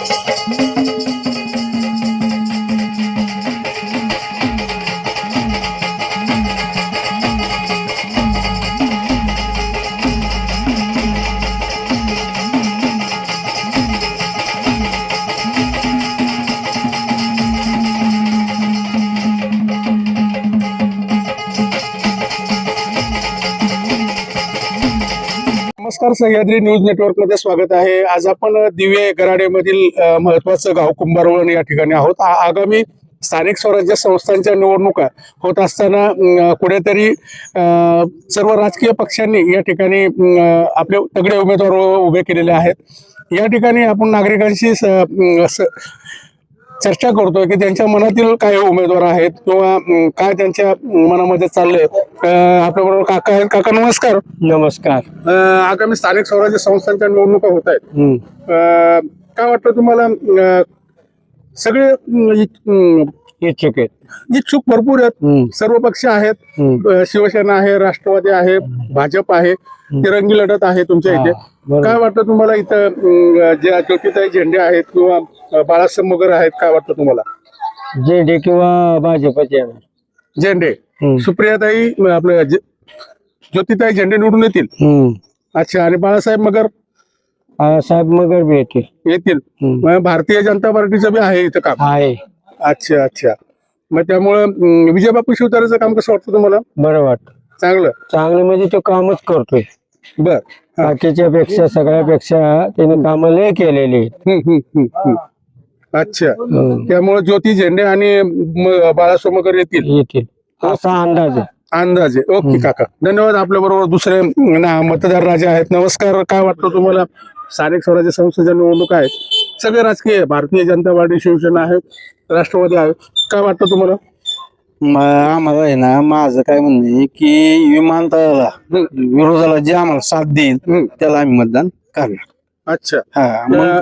Gracias. नमस्कार Sahyadri news नेटवर्कमध्ये स्वागत आहे. आज आपण दिवे गराडेमधील महत्वाचं गाव कुंभारवळण या ठिकाणी आहोत. आगामी स्थानिक स्वराज्य संस्थांच्या निवडणुका होत असताना कुठेतरी सर्व राजकीय पक्षांनी या ठिकाणी आपले तगडे उमेदवार उभे केलेले आहेत. या ठिकाणी आपण नागरिकांशी स- स- चर्चा करतोय की त्यांच्या मनातील काय उमेदवार आहेत किंवा काय त्यांच्या मनामध्ये चाललंय. आपल्या बरोबर काका आहेत. काका नमस्कार. नमस्कार. आगामी स्थानिक स्वराज्य संस्थांच्या निवडणुका होत आहेत. काय वाटतं तुम्हाला सगळे इच्छुक आहेत. इच्छुक भरपूर आहेत. सर्व पक्ष आहेत. शिवसेना आहे राष्ट्रवादी आहे भाजप आहे तिरंगी लढत आहे तुमच्या इथे. काय वाटतं तुम्हाला इथं जे ज्योतिताई झेंडे आहेत किंवा बाळासाहेब मगर आहेत काय वाटतं तुम्हाला? जेडी किंवा भाजपचे येणार झेंडे. हम्म. सुप्रियाताई अं, आपलं जे- ज्योतिताई झेंडे निवडून येतील? हम्म. अच्छा आणि बाळासाहेब मगर? साहेब मगर बी येतील. येतील. हम्म. मग भारतीय जनता पार्टीचं बी आहे इथं काम? आहे. अच्छा अच्छा. मग त्यामुळं अं, विजयबापू शिवतारेचं काम कसं वाटतं तुम्हाला? बरं वाटत. चांगलं. चांगलं म्हणजे तो कामच करतोय. बर. हा. बाकीच्या पेक्षा सगळ्यापेक्षा त्याने काम लय केलेली आहेत. हम्म, हम्म, हम्म, हम्म. अच्छा. हम्म. त्यामुळे ज्योती झेंडे आणि म- मगर येतील. येतील. असा अंदाज आहे. अंदाजे ओके काका. धन्यवाद. आपल्या बरोबर दुसरे ना मतदार राजा आहेत. नमस्कार. काय वाटतं तुम्हाला? स्थानिक स्वराज्य संस्थेच्या निवडणूक आहेत. सगळे राजकीय आहे. भारतीय जनता पार्टी शिवसेना आहे राष्ट्रवादी आहे काय वाटतं तुम्हाला? म- आम्हाला आहे ना माझं काय म्हणणं आहे की विमानतळाला हम्म, विरोधाला जे आम्हाला साथ देईल हम्म. त्याला आम्ही मतदान करणार. अच्छा. हा मग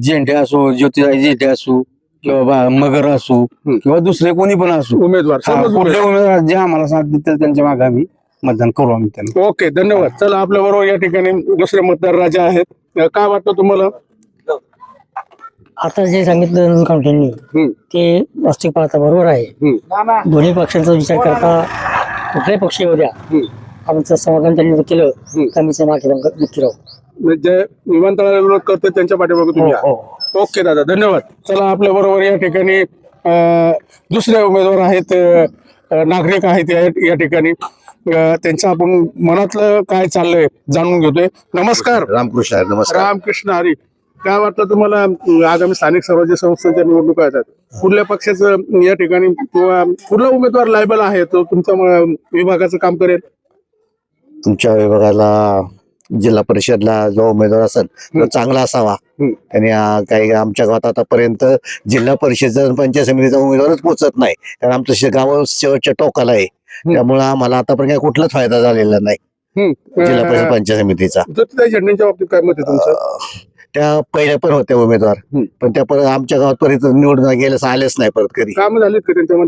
झेंडे असो ज्योतिराई झेंडे असो किंवा बा- मगर असो. किंवा दुसरे कोणी पण असो. उमेदवार हा, सर्वच कुठले उमेदवार. जे आम्हाला साथ देतील त्यांच्या मागे आम्ही मतदान करू आम्ही त्यांना. ओके धन्यवाद. चला आपल्या बरोबर या ठिकाणी दुसरे मतदार राजा आहेत. अं, काय वाटतं तुम्हाला? आता जे सांगितलं कामठ्यांनी हम्म, ते वास्तविक पाहता बरोबर आहे. हम्म, दोन्ही पक्षांचा विचार करता कुठल्याही पक्ष येऊ द्या हम्म. आमचं समाधान त्यांनी जर केलं हम्म. तर आम्ही मागे नक्की राहू. म्हणजे जे विमानतळाला विरोध करते त्यांच्या पाठीमागे तुम्ही आहात. हो. ओके दादा धन्यवाद. चला आपल्या बरोबर या ठिकाणी अं, दुसरे उमेदवार आहेत अं, नागरिक आहेत या या ठिकाणी. अं, त्यांचं आपण मनातलं काय चाललंय जाणून घेतोय. नमस्कार. रामकृष्ण हरी, नमस्कार. रामकृष्ण हरी. काय वाटतं तुम्हाला अं, आगामी स्थानिक स्वराज्य संस्थांच्या निवडणुका येतात? कुठल्या पक्षाचं या ठिकाणी किंवा कुठला उमेदवार लायबल आहे तो तुमच्या विभागाचं काम करेल? तुमच्या विभागाला जिल्हा परिषदला जो उमेदवार असेल तो चांगला असावा. आणि काही आमच्या गावात आतापर्यंत जिल्हा परिषदचा आणि पंचायत समितीचा उमेदवारच पोचत नाही कारण आमचं गाव शेवटच्या टोकाला आहे. त्यामुळे आम्हाला आतापर्यंत कुठलाच फायदा झालेला नाही. जिल्हा परिषद पंचायत समितीचा. झेंडेच्या बाबतीत काय मत आहे त्या पहिल्या पण होत्या उमेदवार. पण त्या परत आमच्या गावात परत निवडून गेल्यास आलेच नाही परत कधी.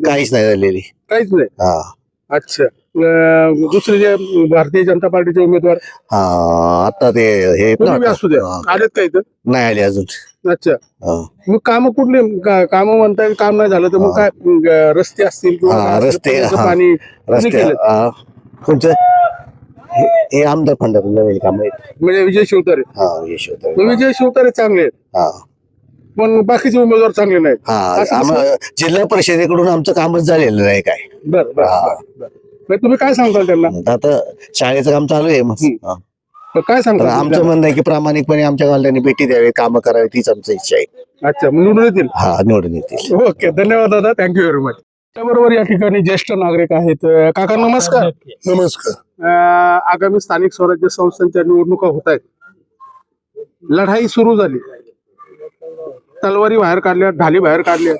काहीच नाही झालेली. काहीच नाही? हा. अच्छा. दुसरे जे भारतीय जनता पार्टीचे उमेदवार? हा आता ते हे कोणी बी असू द्या. हा, आलेत का इथं? नाही आले अजून. अच्छा. हा. मग काम कुठले? काम म्हणताय काम नाही झालं तर मग काय अं, रस्ते असतील किंवा हा, काय असेल, रस्ते, पिण्याचं हा. पाणी कोणी रस्ते केलं? हे. हे आमदार फंडातून काम आहेत. म्हणजे विजय शिवतारे. हा. मग विजय शिवतारे चांगले आहेत. हा. पण बाकीचे उमेदवार चांगले नाहीत. हा असं आम्हा- जिल्हा परिषदेकडून आमचं कामच झालेलं नाही काय. बर बर हा. बर, बर. तुम्ही काय सांगताल त्यांना? आता शाळेचं काम चालू आहे मग हम्म. हा. मग काय तर सांगताल आमचं? म्हणणं आहे की प्रामाणिकपणे आमच्या गावाला त्यांनी भेटी द्यावी कामं करावी तीच आमची इच्छा आहे. अच्छा मग निवडून येतील? हा निवडून येतील. ओके धन्यवाद दादा थँक्यू व्हेरी मच त्याबरोबर या ठिकाणी ज्येष्ठ नागरिक आहेत. अं, काका नमस्कार. नमस्कार. अं, आगामी स्थानिक स्वराज्य संस्थांच्या निवडणुका होत आहेत. लढाई सुरू झाली. तलवारी बाहेर काढल्या ढाली बाहेर काढल्या.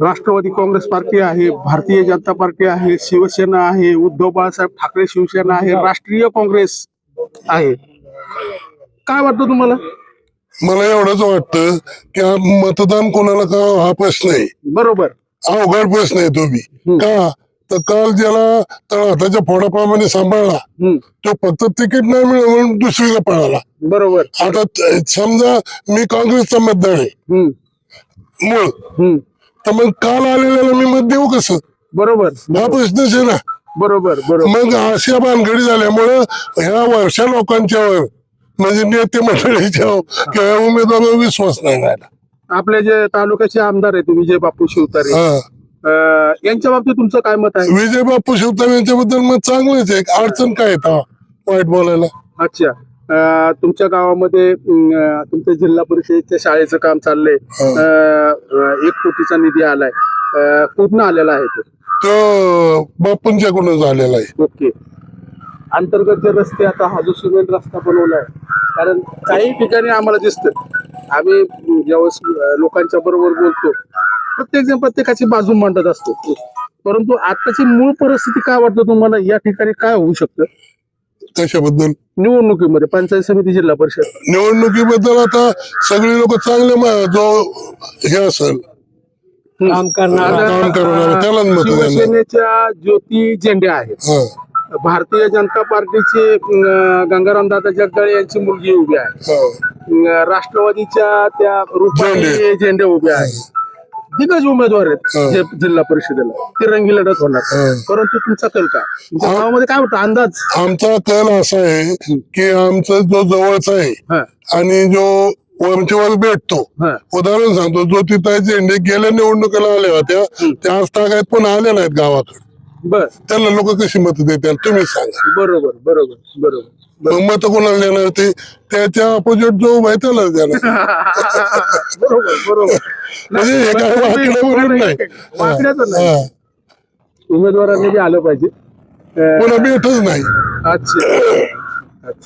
राष्ट्रवादी काँग्रेस पार्टी आहे भारतीय जनता पार्टी आहे शिवसेना आहे उद्धव बाळासाहेब ठाकरे शिवसेना आहे राष्ट्रीय काँग्रेस आहे. काय वाटतं तुम्हाला? मला एवढंच वाटतं की मतदान कोणाला का हा प्रश्न आहे. बरोबर. अवघड प्रश्न आहे तो बी. हम्म. का? तर काल ज्याला तळहाताच्या फोडाप्रमाणे सांभाळला. तो फक्त तिकीट नाही मिळालं म्हणून दुसरीला पळाला. बरोबर. आता समजा मी काँग्रेसचा मतदार आहे. मूळ. तर मग काल आलेल्याला मी मत देऊ कसं? बरोबर. हा प्रश्नच आहे ना बरोबर बरोबर. मग अशा भानगडी झाल्यामुळं ह्या वर्षा लोकांच्यावर म्हणजे नेते मंडळीच्या किंवा उमेदवारावर विश्वास नाही राहिला. आपले जे तालुक्याचे आमदार आहेत विजय बापू शिवतारे. हा. अं, यांच्या बाबतीत तुमचं काय मत आहे? विजय बापू शिवतारे यांच्याबद्दल मग चांगलंच आहे. अडचण काय तेव्हा? वाईट बोलायला. अच्छा. तुमच्या गावामध्ये तुमच्या जिल्हा परिषदेच्या शाळेचं काम चाललंय. अं, एक कोटीचा निधी आलाय. कुठनं आलेला आहे तो? तो बापूंच्याकडून झालेला आहे. ओके. अंतर्गत जे रस्ते आता हा जो सिमेंट रस्ता बनवलाय कारण काही ठिकाणी आम्हाला दिसतं. आम्ही ज्यावेळेस लोकांच्या बरोबर बोलतो प्रत्येक जण प्रत्येकाची बाजू मांडत असतो. परंतु आताची मूळ परिस्थिती काय वाटतं तुम्हाला? या ठिकाणी काय होऊ शकतं? कशाबद्दल? निवडणुकीमध्ये पंचायत समिती जिल्हा परिषद. निवडणुकीबद्दल आता सगळी लोक चांगले मा- जो हे असेल काम करणार. आता, काम करणारे त्यालाच मत देणार. शिवसेनेच्या ज्योती झेंडे आहेत. हा, भारतीय जनता पार्टीचे अं, गंगाराम दादा जगदाळे यांची मुलगी उभी आहे. हा. अं, राष्ट्रवादीच्या त्या रुपाली झेंडे. झेंडे उभे आहेत. दिग्गज उमेदवार आहेत. जे जिल्हा परिषदेला. तिरंगी लढत होणार. परंतु तुमचा कल काय? तुमच्या गावामध्ये काय होतं अंदाज? आमचा कल असा आहे की आमचा जो जवळचा आहे आणि जो वरचीवर भेटतो. उदाहरण सांगतो ज्योतिताई झेंडे गेल्या निवडणुकीला आल्या होत्या त्या आज तागायत पण आल्या नाहीत गावाकडे. बर. त्यांना लोक कशी मत देतात तुम्ही सांगा. बरोबर बरोबर बरोबर. मग मत कोणाला देणार ते? त्याच्या अपोजिट जो उभा आहे त्यालाच देणार. बरोबर बरोबर. म्हणजे हे काय नाही. वाकड्याचं नाही. हा. उमेदवारांनी बी आलं पाहिजे. अं, पुन्हा भेटच नाही. अच्छा.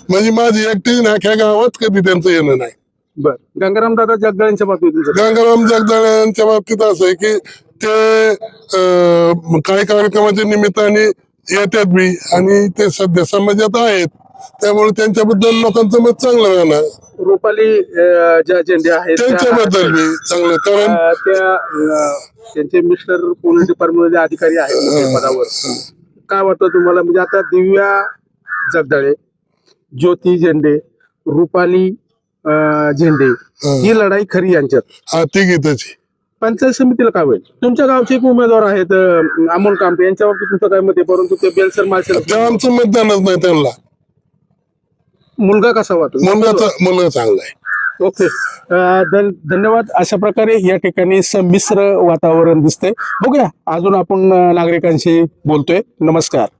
म्हणजे माझी एकटी ना अख्या गावात कधी त्यांचं येणं नाही. बर. गंगाराम दादा जगदाळेंच्या बाबतीत तुमचं? गंगाराम जगदाळे यांच्या बाबतीत असं आहे की ते अं, काही कार्यक्रमाच्या निमित्ताने येतात बी. आणि ते सध्या समाजात आहेत. त्यामुळे त्यांच्याबद्दल लोकांचं मत चांगलं राहणार रुपाली अं, ज्या झेंडे आहेत त्या- त्यांच्याबद्दल बी चांगलं कारण अं, त्या अं, त्यांचे मिस्टर पोलीस डिपार्टमेंटमध्ये अधिकारी आहेत पदावर. काय वाटतं तुम्हाला? म्हणजे आता दिव्या जगदाळे ज्योती झेंडे रुपाली अं, झेंडे ही. लढाई खरी यांच्यात. हा ती गीताची. पंचायत समितीला काय होईल? तुमच्या गावचे एक उमेदवार आहेत अं, अमोल कांबळे यांच्या बाबतीत तुमचं काय मत आहे? परंतु ते बेलसर मालसर आमचं मतदानच नाही त्यांना. मुलगा कसा वाटतो? मुलगा मुलगा चांगला आहे. ओके. अं, धन- धन्यवाद. अशा प्रकारे या ठिकाणी संमिश्र वातावरण दिसतंय. बघूया अजून आपण अं, नागरिकांशी बोलतोय. नमस्कार.